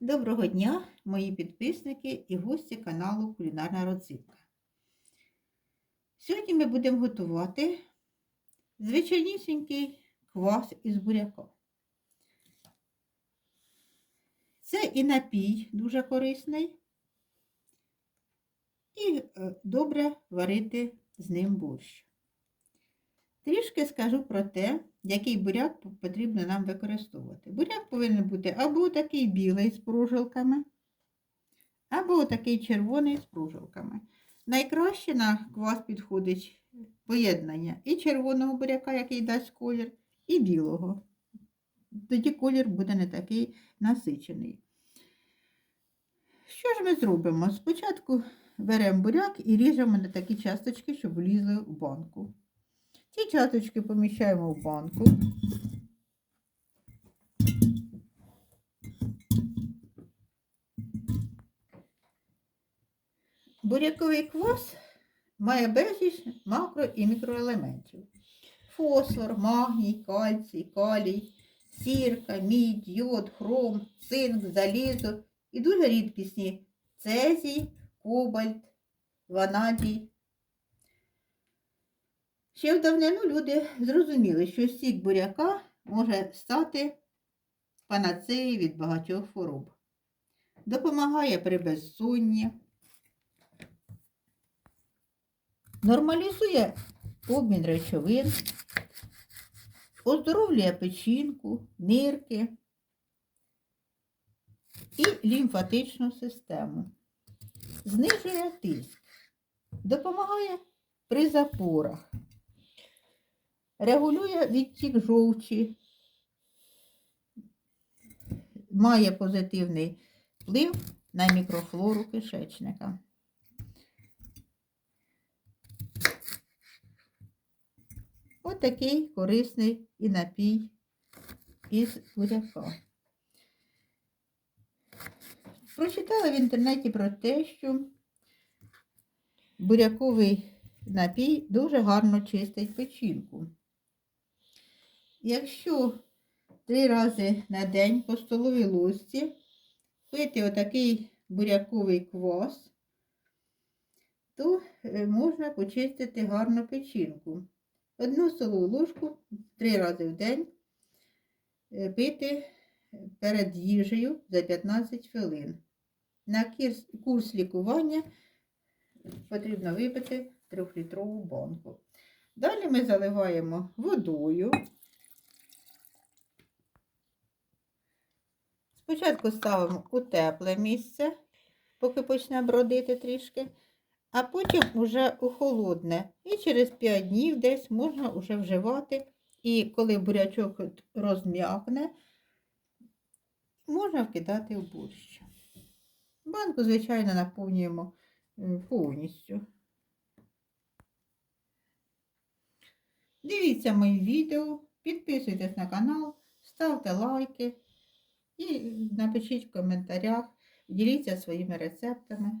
Доброго дня, мої підписники і гості каналу Кулінарна Родзинка. Сьогодні ми будемо готувати звичайнісінький квас із буряка. Це і напій дуже корисний, і е, добре варити з ним борщ. Трішки скажу про те, який буряк потрібно нам використовувати. Буряк повинен бути або такий білий з прожилками, або такий червоний з прожилками. Найкраще на квас підходить поєднання і червоного буряка, який дасть колір, і білого. Тоді колір буде не такий насичений. Що ж ми зробимо? Спочатку беремо буряк і ріжемо на такі часточки, щоб влізли в банку. Ці часточки поміщаємо в банку. Буряковий квас має безліч макро- і мікроелементів. Фосфор, магній, кальцій, калій, сірка, мідь, йод, хром, цинк, залізо і дуже рідкісні цезій, кобальт, ванадій. Ще в давнину люди зрозуміли, що сік буряка може стати панацеєю від багатьох хвороб. Допомагає при безсонні, нормалізує обмін речовин, оздоровлює печінку, нирки і лімфатичну систему, знижує тиск, допомагає при запорах регулює відтік жовчі, має позитивний вплив на мікрофлору кишечника. Ось такий корисний і напій із буряка. Прочитала в інтернеті про те, що буряковий напій дуже гарно чистить печінку. Якщо три рази на день по столовій ложці пити отакий буряковий квас, то е, можна почистити гарно печінку. Одну столову ложку три рази в день е, пити перед їжею за 15 хвилин. На курс лікування потрібно випити 3-літрову банку. Далі ми заливаємо водою. Спочатку ставимо у тепле місце, поки почне бродити трішки, а потім уже у холодне. І через 5 днів десь можна вже вживати. І коли бурячок розм'якне, можна вкидати в борщ. Банку, звичайно, наповнюємо повністю. Дивіться мої відео, підписуйтесь на канал, ставте лайки. І напишіть в коментарях, діліться своїми рецептами.